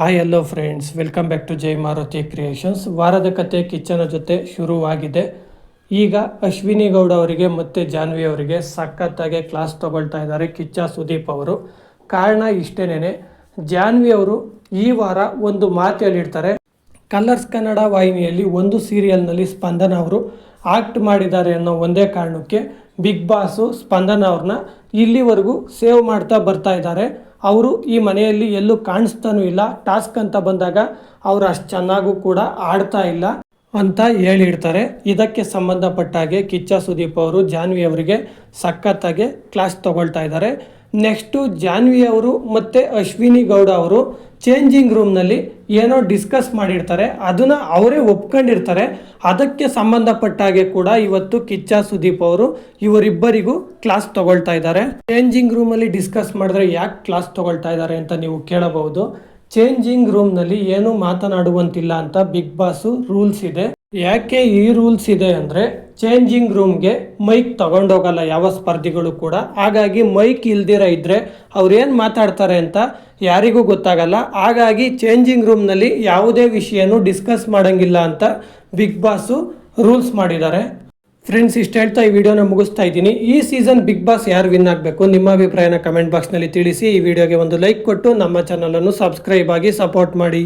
Hi hello friends welcome back to Jai Maruti creations ವಾರದ ಕತೆ ಕಿಚ್ಚನ ಜೊತೆ ಶುರುವಾಗಿದೆ. ಈಗ ಅಶ್ವಿನಿ ಗೌಡ ಅವರಿಗೆ ಮತ್ತು ಜಾನ್ವಿ ಅವರಿಗೆ ಸಖತ್ತಾಗಿ ಕ್ಲಾಸ್ ತಗೊಳ್ತಾ ಇದ್ದಾರೆ ಕಿಚ್ಚ ಸುದೀಪ್ ಅವರು. ಕಾರಣ ಇಷ್ಟೇನೆ ಜಾನ್ವಿ ಅವರು ಈ ವಾರ ಒಂದು ಮಾತು ಹೇಳಿರ್ತಾರೆ. ಕಲರ್ಸ್ ಕನ್ನಡ ವಾಹಿನಿಯಲ್ಲಿ ಒಂದು ಸೀರಿಯಲ್ನಲ್ಲಿ ಸ್ಪಂದನ ಅವರು ಆಕ್ಟ್ ಮಾಡಿದ್ದಾರೆ ಅನ್ನೋ ಒಂದೇ ಕಾರಣಕ್ಕೆ ಬಿಗ್ ಬಾಸು ಸ್ಪಂದನ ಅವ್ರನ್ನ ಇಲ್ಲಿವರೆಗೂ ಸೇವ್ ಮಾಡ್ತಾ ಬರ್ತಾ ಇದ್ದಾರೆ. ಅವರು ಈ ಮನೆಯಲ್ಲಿ ಎಲ್ಲೂ ಕಾಣಿಸ್ತಾನೂ ಇಲ್ಲ. ಟಾಸ್ಕ್ ಅಂತ ಬಂದಾಗ ಅವರು ಅಷ್ಟು ಚೆನ್ನಾಗೂ ಕೂಡ ಆಡ್ತಾ ಇಲ್ಲ ಅಂತ ಹೇಳಿಡ್ತಾರೆ ಇದಕ್ಕೆ ಸಂಬಂಧಪಟ್ಟ ಹಾಗೆ ಕಿಚ್ಚ ಸುದೀಪ್ ಅವರು ಜಾನ್ವಿ ಅವರಿಗೆ ಸಖತ್ತಾಗಿ ಕ್ಲಾಸ್ ತಗೊಳ್ತಾ ಇದ್ದಾರೆ. ನೆಕ್ಸ್ಟು ಜಾನ್ವಿ ಅವರು ಮತ್ತು ಅಶ್ವಿನಿ ಗೌಡ ಅವರು ಚೇಂಜಿಂಗ್ ರೂಮ್ನಲ್ಲಿ ಏನೋ ಡಿಸ್ಕಸ್ ಮಾಡಿರ್ತಾರೆ, ಅದನ್ನು ಅವರೇ ಒಪ್ಕೊಂಡಿರ್ತಾರೆ. ಅದಕ್ಕೆ ಸಂಬಂಧಪಟ್ಟ ಹಾಗೆ ಕೂಡ ಇವತ್ತು ಕಿಚ್ಚ ಸುದೀಪ್ ಅವರು ಇವರಿಬ್ಬರಿಗೂ ಕ್ಲಾಸ್ ತಗೊಳ್ತಾ ಇದ್ದಾರೆ. ಚೇಂಜಿಂಗ್ ರೂಮಲ್ಲಿ ಡಿಸ್ಕಸ್ ಮಾಡಿದ್ರೆ ಯಾಕೆ ಕ್ಲಾಸ್ ತಗೊಳ್ತಾ ಇದ್ದಾರೆ ಅಂತ ನೀವು ಕೇಳಬಹುದು. ಚೇಂಜಿಂಗ್ ರೂಮ್ನಲ್ಲಿ ಏನು ಮಾತನಾಡುವಂತಿಲ್ಲ ಅಂತ ಬಿಗ್ ಬಾಸು ರೂಲ್ಸ್ ಇದೆ. ಯಾಕೆ ಈ ರೂಲ್ಸ್ ಇದೆ ಅಂದರೆ ಚೇಂಜಿಂಗ್ ರೂಮ್ಗೆ ಮೈಕ್ ತಗೊಂಡೋಗಲ್ಲ ಯಾವ ಸ್ಪರ್ಧಿಗಳು ಕೂಡ. ಹಾಗಾಗಿ ಮೈಕ್ ಇಲ್ದಿರ ಇದ್ದರೆ ಅವ್ರೇನು ಮಾತಾಡ್ತಾರೆ ಅಂತ ಯಾರಿಗೂ ಗೊತ್ತಾಗಲ್ಲ. ಹಾಗಾಗಿ ಚೇಂಜಿಂಗ್ ರೂಮ್ನಲ್ಲಿ ಯಾವುದೇ ವಿಷಯನೂ ಡಿಸ್ಕಸ್ ಮಾಡೋಂಗಿಲ್ಲ ಅಂತ ಬಿಗ್ ಬಾಸು ರೂಲ್ಸ್ ಮಾಡಿದ್ದಾರೆ. ಫ್ರೆಂಡ್ಸ್ ಇಷ್ಟು ಹೇಳ್ತಾ ಈ ವಿಡಿಯೋನ ಮುಗಿಸ್ತಾ ಇದ್ದೀನಿ. ಈ ಸೀಸನ್ ಬಿಗ್ ಬಾಸ್ ಯಾರು ವಿನ್ ಆಗಬೇಕು? ನಿಮ್ಮ ಅಭಿಪ್ರಾಯನ ಕಮೆಂಟ್ ಬಾಕ್ಸ್ನಲ್ಲಿ ತಿಳಿಸಿ. ಈ ವಿಡಿಯೋಗೆ ಒಂದು ಲೈಕ್ ಕೊಟ್ಟು ನಮ್ಮ ಚಾನಲನ್ನು ಸಬ್ಸ್ಕ್ರೈಬ್ ಆಗಿ ಸಪೋರ್ಟ್ ಮಾಡಿ.